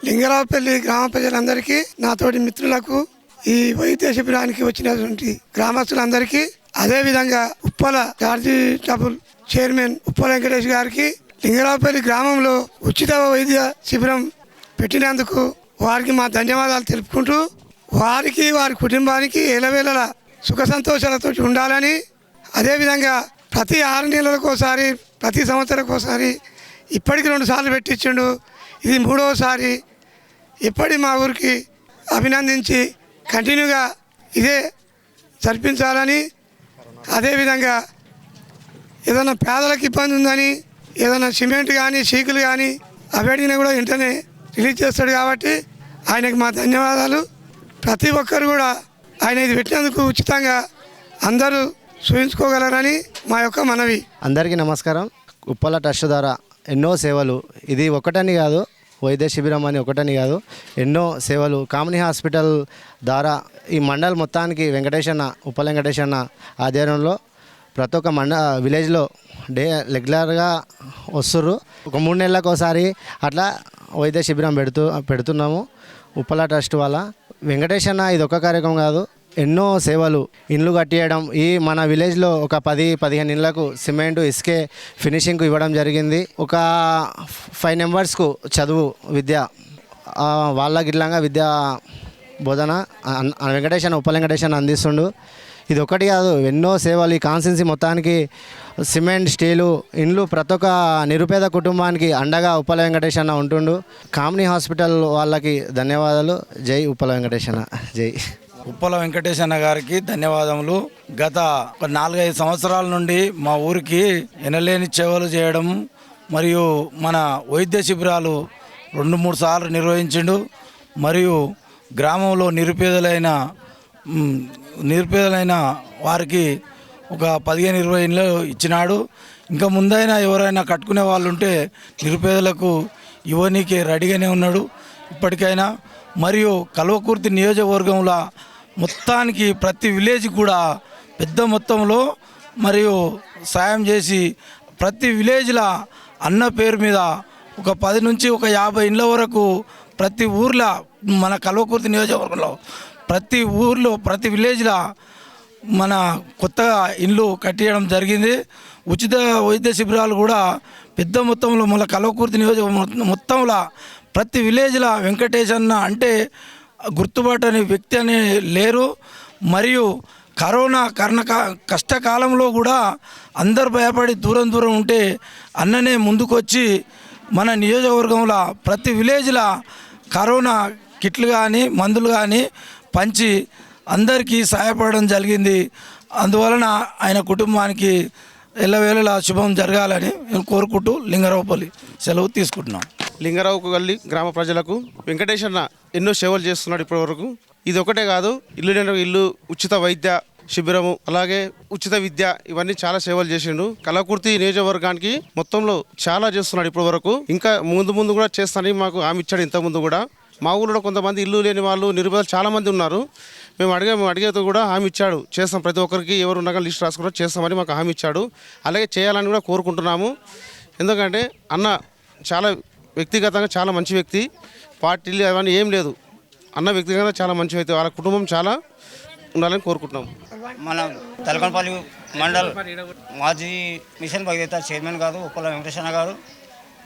లింగరావుపల్లి గ్రామ ప్రజలందరికీ నాతోటి మిత్రులకు ఈ వైద్య శిబిరానికి వచ్చినటువంటి గ్రామస్తులందరికీ అదేవిధంగా Uppala charitable chairman Uppala Venkatesh గారికి లింగరావుపల్లి గ్రామంలో ఉచిత వైద్య శిబిరం పెట్టినందుకు వారికి మా ధన్యవాదాలు తెలుపుకుంటూ వారికి వారి కుటుంబానికి ఎలవేళల సుఖ సంతోషాలతో ఉండాలని అదేవిధంగా ప్రతి ఆరు నెలలకోసారి ప్రతి సంవత్సరంకోసారి ఇప్పటికి రెండు సార్లు పెట్టించిండు. ఇది మూడవసారి ఇప్పటి మా ఊరికి అభినందించి కంటిన్యూగా ఇదే జరిపించాలని అదేవిధంగా ఏదైనా పేదలకు ఇబ్బంది ఉందని ఏదైనా సిమెంట్ కానీ చీకులు కానీ అవేటిని కూడా వెంటనే రిలీజ్ చేస్తాడు కాబట్టి ఆయనకి మా ధన్యవాదాలు. ప్రతి ఒక్కరు కూడా ఆయన ఇది పెట్టినందుకు ఉచితంగా అందరూ చూపించుకోగలరని మా యొక్క మనవి. అందరికీ నమస్కారం. ఉప్పల ట్రస్ట్ ద్వారా ఎన్నో సేవలు. ఇది ఒకటని కాదు వైద్య శిబిరం అని ఒకటని కాదు. ఎన్నో సేవలు. కామినీ హాస్పిటల్ ద్వారా ఈ మండల్ మొత్తానికి వెంకటేశన్న ఉప్పల వెంకటేశన్న ఆధ్వర్యంలో ప్రతి ఒక్క మండ విలేజ్లో డే రెగ్యులర్గా వస్తుర్రు. ఒక మూడు నెలలకు ఒకసారి అట్లా వైద్య శిబిరం పెడుతూ పెడుతున్నాము. ఉప్పల ట్రస్ట్ వల్ల వెంకటేశన్న ఇది ఒక కార్యక్రమం కాదు. ఎన్నో సేవలు ఇండ్లు కట్టియడం ఈ మన విలేజ్లో ఒక పది పదిహేను ఇళ్ళకు సిమెంట్ ఇసుకే ఫినిషింగ్కు ఇవ్వడం జరిగింది. ఒక ఫైవ్ నెంబర్స్కు చదువు విద్య వాళ్ళ వాళ్ళకి ఇట్లాగా బోధన వెంకటేశన్ ఉప వెంకటేశన్ అందిస్తుండు. ఇది ఒకటి కాదు ఎన్నో సేవలు ఈ కాన్సెన్సీ మొత్తానికి సిమెంట్ స్టీలు ఇండ్లు ప్రతి ఒక్క నిరుపేద కుటుంబానికి అండగా ఉప్పల వెంకటేశన్న ఉంటుండు. కామినీ హాస్పిటల్ వాళ్ళకి ధన్యవాదాలు. జై ఉప్పల వెంకటేశన్న. జై. ఉప్పల వెంకటేశన్న గారికి ధన్యవాదములు. గత ఒక నాలుగైదు సంవత్సరాల నుండి మా ఊరికి ఎనలేని సేవలు చేయడం మరియు మన వైద్య శిబిరాలు రెండు మూడు సార్లు నిర్వహించిండు. మరియు గ్రామంలో నిరుపేదలైన నిరుపేదలైన వారికి ఒక పదిహేను ఇరవై ఇళ్ళు ఇచ్చినాడు. ఇంకా ముందైనా ఎవరైనా కట్టుకునే వాళ్ళు ఉంటే నిరుపేదలకు ఇవ్వనీకి రెడీగానే ఉన్నాడు. ఇప్పటికైనా. మరియు కల్వకుర్తి నియోజకవర్గంలో మొత్తానికి ప్రతి విలేజ్ కూడా పెద్ద మొత్తంలో మరియు సాయం చేసి ప్రతి విలేజ్ల అన్న పేరు మీద ఒక పది నుంచి ఒక యాభై ఇండ్ల వరకు ప్రతి ఊర్లో మన కల్వకుర్తి నియోజకవర్గంలో ప్రతి ఊర్లో ప్రతి విలేజ్లో మన కొత్తగా ఇండ్లు కట్టియడం జరిగింది. ఉచిత వైద్య శిబిరాలు కూడా పెద్ద మొత్తంలో మన కల్వకుర్తి నియోజకవర్గం మొత్తంలో ప్రతి విలేజ్లో వెంకటేష్ అన్న అంటే గుర్తుపట్టని వ్యక్తి అని లేరు. మరియు కరోనా కర్ణ కష్టకాలంలో కూడా అందరు భయపడి దూరం దూరం ఉంటే అన్ననే ముందుకొచ్చి మన నియోజకవర్గంలో ప్రతి విలేజ్లో కరోనా కిట్లు కానీ మందులు కానీ పంచి అందరికీ సహాయపడడం జరిగింది. అందువలన ఆయన కుటుంబానికి ఎల్లవేళలా శుభం జరగాలని నేను కోరుకుంటూ లింగరావుపల్లి సెలవు తీసుకుంటున్నాను లింగరావుకు గల్లి గ్రామ ప్రజలకు వెంకటేశన్న ఎన్నో సేవలు చేస్తున్నాడు ఇప్పటివరకు. ఇది ఒకటే కాదు ఇల్లు లేని ఇల్లు ఉచిత వైద్య శిబిరము అలాగే ఉచిత విద్య ఇవన్నీ చాలా సేవలు చేసిండు. కళాకృతి నియోజకవర్గానికి మొత్తంలో చాలా చేస్తున్నాడు ఇప్పటి వరకు ఇంకా ముందు ముందు కూడా చేస్తానని మాకు హామీ ఇచ్చాడు ఇంత ముందు కూడా. మా ఊళ్ళో కొంతమంది ఇల్లు లేని వాళ్ళు నిరుపేదలు చాలా మంది ఉన్నారు. మేము అడిగే మేము అడిగేతో కూడా హామీ ఇచ్చాడు. చేస్తాం ప్రతి ఒక్కరికి ఎవరు ఉన్నా లిస్ట్ రాసుకుంటే చేస్తామని మాకు హామీ ఇచ్చాడు. అలాగే చేయాలని కూడా కోరుకుంటున్నాము. ఎందుకంటే అన్న చాలా వ్యక్తిగతంగా చాలా మంచి వ్యక్తి. పార్టీలు అవన్నీ ఏం లేదు. అన్న వ్యక్తిగతంగా చాలా మంచి వ్యక్తి. వాళ్ళ కుటుంబం చాలా ఉండాలని కోరుకుంటున్నాం. మన తలకనపల్లి మండల్ మాజీ మిషన్ భగీరథ చైర్మన్ గారు ఉప్పల వెంకటేశ్వర గారు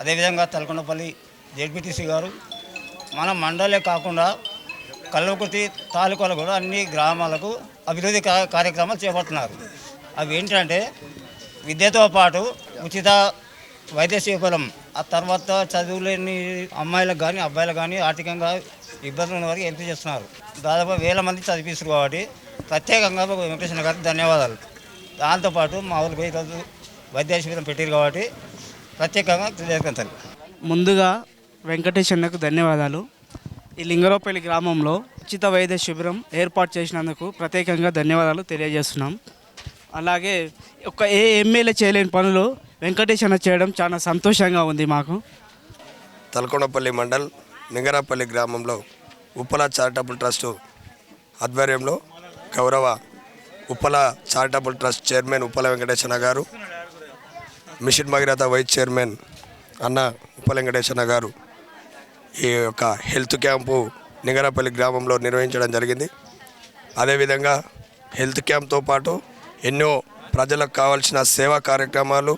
అదేవిధంగా తలకొండపల్లి జెడ్పీటీసీ గారు. మన మండలే కాకుండా కల్వకుర్తి తాలూకాలు కూడా అన్ని గ్రామాలకు అభివృద్ధి కార్యక్రమాలు చేపడుతున్నారు. అవి ఏంటంటే విద్యతో పాటు ఉచిత వైద్య శిబిరం ఆ తర్వాత చదువులేని అమ్మాయిలకు కానీ అబ్బాయిలకు కానీ ఆర్థికంగా ఇబ్బందులు ఉన్న వారికి ఎంపిక చేస్తున్నారు. దాదాపు వేల మంది చదివిస్తారు కాబట్టి ప్రత్యేకంగా వెంకటేశ్వర గారికి ధన్యవాదాలు. దాంతోపాటు మా ఊరికి వైద్య శిబిరం పెట్టారు కాబట్టి ప్రత్యేకంగా కృతజ్ఞతలు ముందుగా వెంకటేశ్వరకు ధన్యవాదాలు. ఈ లింగరోపల్లి గ్రామంలో ఉచిత వైద్య శిబిరం ఏర్పాటు చేసినందుకు ప్రత్యేకంగా ధన్యవాదాలు తెలియజేస్తున్నాం. అలాగే ఒక ఏ ఎమ్మెల్యే చేయలేని పనులు వెంకటేష్ అన్న చేయడం చాలా సంతోషంగా ఉంది మాకు. తలకొండపల్లి మండల్ నింగరాపల్లి గ్రామంలో ఉప్పల చారిటబుల్ ట్రస్ట్ ఆధ్వర్యంలో గౌరవ Uppala charitable trust chairman Uppala Venkateshwara గారు మిషన్ భగీరథ వైస్ చైర్మన్ అన్న ఉప్పల వెంకటేశ్వర గారు ఈ యొక్క హెల్త్ క్యాంపు నింగరాపల్లి గ్రామంలో నిర్వహించడం జరిగింది. అదేవిధంగా హెల్త్ క్యాంప్తో పాటు ఎన్నో ప్రజలకు కావాల్సిన సేవా కార్యక్రమాలు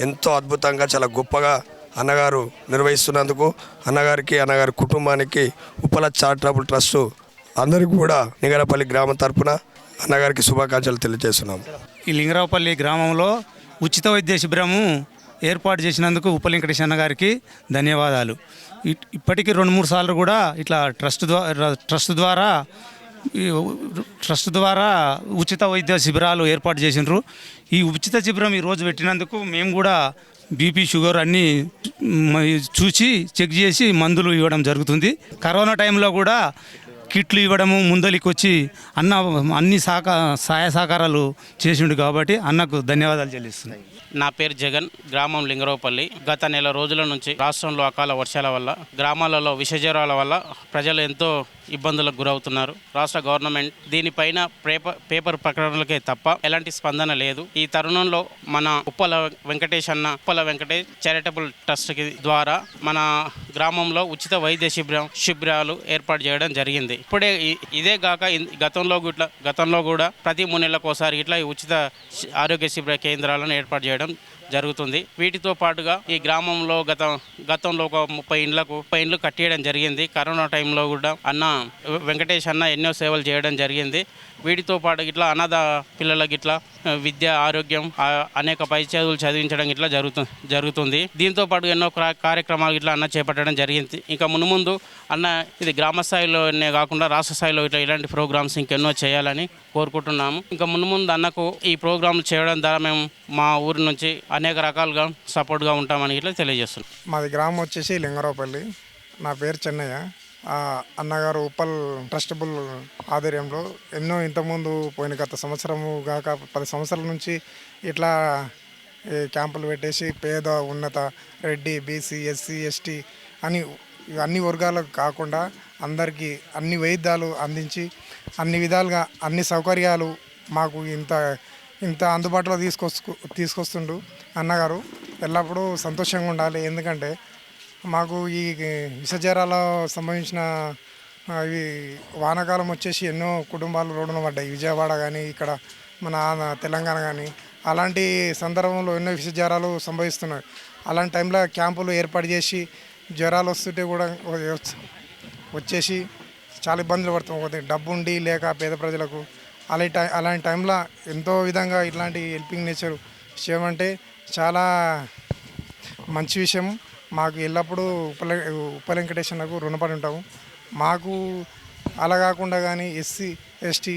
ఎంతో అద్భుతంగా చాలా గొప్పగా అన్నగారు నిర్వహిస్తున్నందుకు అన్నగారికి అన్నగారి కుటుంబానికి ఉపల చారిటబుల్ ట్రస్ట్ అందరికీ కూడా నిగరపల్లి గ్రామం తరపున అన్నగారికి శుభాకాంక్షలు తెలియజేస్తున్నాం. ఈ లింగరావుపల్లి గ్రామంలో ఉచిత వైద్య శిబిరము ఏర్పాటు చేసినందుకు ఉపలింకటేశ్వర అన్నగారికి ధన్యవాదాలు. ఇట్- ఇప్పటికీ రెండు మూడు సార్లు కూడా ఇట్లా ట్రస్ట్ ద్వారా ట్రస్ట్ ద్వారా ఈ ట్రస్ట్ ద్వారా ఉచిత వైద్య శిబిరాలు ఏర్పాటు చేసినారు ఈ ఉచిత శిబిరం ఈ రోజు పెట్టినందుకు మేము కూడా బీపీ షుగర్ అన్నీ చూసి చెక్ చేసి మందులు ఇవ్వడం జరుగుతుంది. కరోనా టైంలో కూడా కిట్లు ఇవ్వడము ముందలికొచ్చి అన్న అన్ని సహకా సహాయ సహకారాలు చేసిండు కాబట్టి అన్నకు ధన్యవాదాలు చెల్లిస్తున్నాయి. నా పేరు జగన్ గ్రామం లింగరవపల్లి గత నెల రోజుల నుంచి రాష్ట్రంలో అకాల వర్షాల వల్ల గ్రామాలలో విషజ్వరాల వల్ల ప్రజలు ఎంతో ఇబ్బందులకు గురవుతున్నారు. రాష్ట్ర గవర్నమెంట్ దీనిపైన పేపర్ పేపర్ ప్రకటనలకే తప్ప ఎలాంటి స్పందన లేదు. ఈ తరుణంలో మన ఉప్పల వెంకటేష్ అన్న ఉప్పల వెంకటేష్ చారిటబుల్ ట్రస్ట్కి ద్వారా మన గ్రామంలో ఉచిత వైద్య శిబిరం శిబిరాలు ఏర్పాటు చేయడం జరిగింది. ఇప్పుడే ఇదే కాక గతంలో ఇట్లా గతంలో కూడా ప్రతి మూడు నెలలకు ఒకసారి ఇట్లా ఉచిత ఆరోగ్య శిబిర కేంద్రాలను ఏర్పాటు చేయడం జరుగుతుంది. వీటితో పాటుగా ఈ గ్రామంలో గత గతంలో ఒక ముప్పై ఇండ్లకు ముప్పై ఇండ్లు కట్టేయడం జరిగింది. కరోనా టైంలో కూడా అన్న వెంకటేష్ అన్న ఎన్నో సేవలు చేయడం జరిగింది. వీటితో పాటు ఇట్లా అనాథ పిల్లలకి ఇట్లా విద్య ఆరోగ్యం అనేక పై చదువులు చదివించడం ఇట్లా జరుగుతు జరుగుతుంది. దీంతో పాటు ఎన్నో క్రా- కార్యక్రమాలు ఇట్లా అన్న చేపట్టడం జరిగింది. ఇంకా మునుముందు అన్న ఇది గ్రామ స్థాయిలోనే కాకుండా రాష్ట్ర స్థాయిలో ఇట్లా ఇలాంటి ప్రోగ్రామ్స్ ఇంకెన్నో చేయాలని కోరుకుంటున్నాము. ఇంకా మునుముందు అన్నకు ఈ ప్రోగ్రాంలు చేయడం ద్వారా మేము మా ఊరి నుంచి అనేక రకాలుగా సపోర్ట్గా ఉంటామని ఇట్లా తెలియజేస్తున్నాం. మాది గ్రామం వచ్చేసి లింగరావుపల్లి. నా పేరు చెన్నయ్య. అన్నగారు ఉప్పల్ ట్రస్టబుల్ ఆధ్వర్యంలో ఎన్నో ఇంతకుముందు పోయిన గత సంవత్సరము కాక పది సంవత్సరాల నుంచి ఇట్లా ఈ క్యాంపులు పెట్టేసి పేద ఉన్నత రెడ్డి బీసీ ఎస్సీ ఎస్టీ అని అన్ని వర్గాలకు కాకుండా అందరికీ అన్ని వైద్యాలు అందించి అన్ని విధాలుగా అన్ని సౌకర్యాలు మాకు ఇంత ఇంత అందుబాటులో తీసుకొస్తు తీసుకొస్తుండు అన్నగారు. ఎల్లప్పుడూ సంతోషంగా ఉండాలి. ఎందుకంటే మాకు ఈ విషజ్వరాల సంబంధించిన ఇవి వానాకాలం వచ్చేసి ఎన్నో కుటుంబాలు రోడ్డున పడ్డాయి. విజయవాడ కానీ ఇక్కడ మన తెలంగాణ కానీ అలాంటి సందర్భంలో ఎన్నో విషజ్వరాలు సంభవిస్తున్నాయి. అలాంటి టైంలో క్యాంపులు ఏర్పాటు చేసి జ్వరాలు వస్తుంటే కూడా వచ్చేసి చాలా ఇబ్బందులు పడుతుంది ఒకటి డబ్బు ఉండి లేక పేద ప్రజలకు అలాంటి టై అలాంటి టైంలో ఎంతో విధంగా ఇట్లాంటి హెల్పింగ్ నేచర్ చేయమంటే చాలా మంచి విషయం. మాకు ఎల్లప్పుడూ ఉపల ఉప వెంకటేశ్వరకు రుణపడి ఉంటాము. మాకు అలా కాకుండా కానీ ఎస్సీ ఎస్టీ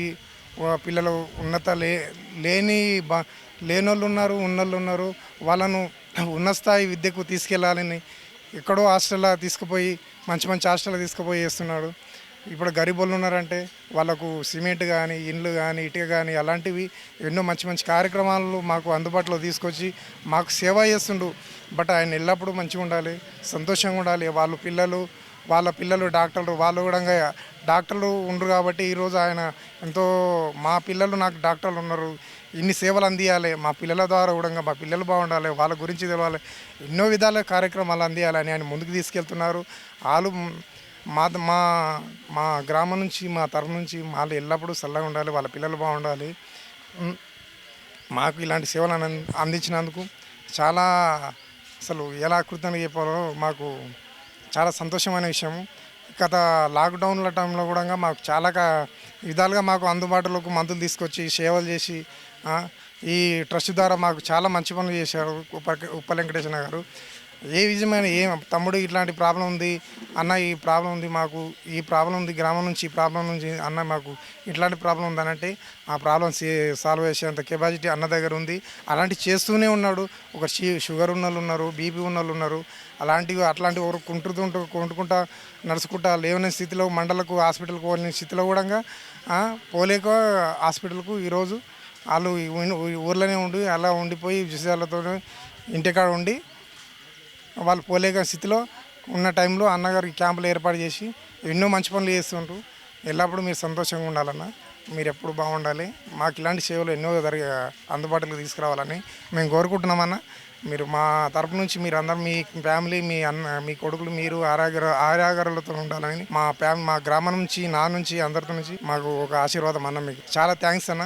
పిల్లలు ఉన్నత లే లేని బా లేనోళ్ళు ఉన్నారు ఉన్నోళ్ళు ఉన్నారు. వాళ్ళను ఉన్న స్థాయి విద్యకు తీసుకెళ్ళాలని ఎక్కడో హాస్టల్లో తీసుకుపోయి మంచి మంచి హాస్టల్లో తీసుకుపోయి చేస్తున్నాడు. ఇప్పుడు గరీబులు ఉన్నారంటే వాళ్ళకు సిమెంట్ కానీ ఇండ్లు కానీ ఇటుక కానీ అలాంటివి ఎన్నో మంచి మంచి కార్యక్రమాలు మాకు అందుబాటులో తీసుకొచ్చి మాకు సేవ చేస్తుండు. బట్ ఆయన ఎల్లప్పుడూ మంచిగా ఉండాలి సంతోషంగా ఉండాలి. వాళ్ళ పిల్లలు వాళ్ళ పిల్లలు డాక్టర్లు వాళ్ళు కూడా డాక్టర్లు ఉండరు కాబట్టి ఈరోజు ఆయన ఎంతో మా పిల్లలు నాకు డాక్టర్లు ఉన్నారు. ఇన్ని సేవలు అందియాలి. మా పిల్లల ద్వారా కూడా మా పిల్లలు బాగుండాలి. వాళ్ళ గురించి తెలవాలి. ఎన్నో విధాల కార్యక్రమాలు అందియాలని ఆయన ముందుకు తీసుకెళ్తున్నారు. వాళ్ళు మా మా మా గ్రామం నుంచి మా తరం నుంచి వాళ్ళు ఎల్లప్పుడూ చల్లగా ఉండాలి వాళ్ళ పిల్లలు బాగుండాలి. మాకు ఇలాంటి సేవలు అందించినందుకు చాలా అసలు ఎలా కృతజ్ఞత చెప్పాలో మాకు చాలా సంతోషమైన విషయం గత లాక్డౌన్ల టైంలో కూడా మాకు చాలా విధాలుగా మాకు అందుబాటులోకి మందులు తీసుకొచ్చి సేవలు చేసి ఈ ట్రస్ట్ ద్వారా మాకు చాలా మంచి పనులు చేశారు ఉప ఉప్ప వెంకటేశ్వర గారు. ఏ విజయమైన ఏం తమ్ముడు ఇట్లాంటి ప్రాబ్లం ఉంది అన్న ఈ ప్రాబ్లం ఉంది మాకు ఈ ప్రాబ్లం ఉంది గ్రామం నుంచి ఈ ప్రాబ్లం నుంచి అన్న మాకు ఇట్లాంటి ప్రాబ్లం ఉందనంటే ఆ ప్రాబ్లం సాల్వ్ చేసేంత కెపాసిటీ అన్న దగ్గర ఉంది. అలాంటి చేస్తూనే ఉన్నాడు. ఒక షుగర్ ఉన్న వాళ్ళు ఉన్నారు బీపీ ఉన్న వాళ్ళు ఉన్నారు. అలాంటివి అట్లాంటివి ఎవరు కుంటుతుంటూ కొంటుకుంటా నడుచుకుంటా లేవని స్థితిలో మండలకు హాస్పిటల్కి పోలేని స్థితిలో కూడా పోలేక హాస్పిటల్కు ఈరోజు వాళ్ళు ఊర్లోనే ఉండి అలా ఉండిపోయి విషయాలతో ఇంటికాడ ఉండి వాళ్ళు పోలేక స్థితిలో ఉన్న టైంలో అన్నగారికి క్యాంపులు ఏర్పాటు చేసి ఎన్నో మంచి పనులు చేస్తుంటారు ఎల్లప్పుడూ మీరు సంతోషంగా ఉండాలన్న మీరు ఎప్పుడు బాగుండాలి మాకు ఇలాంటి సేవలు ఎన్నో జరిగే అందుబాటులోకి తీసుకురావాలని మేము కోరుకుంటున్నామన్న. మీరు మా తరపు నుంచి మీరు అందరూ మీ ఫ్యామిలీ మీ అన్న మీ కొడుకులు మీరు ఆరోగ్య ఆరాగరలతో ఉండాలని మా ఫ్యామిలీ మా గ్రామం నుంచి నా నుంచి అందరితో నుంచి మాకు ఒక ఆశీర్వాదం అన్న మీకు. చాలా థ్యాంక్స్ అన్న.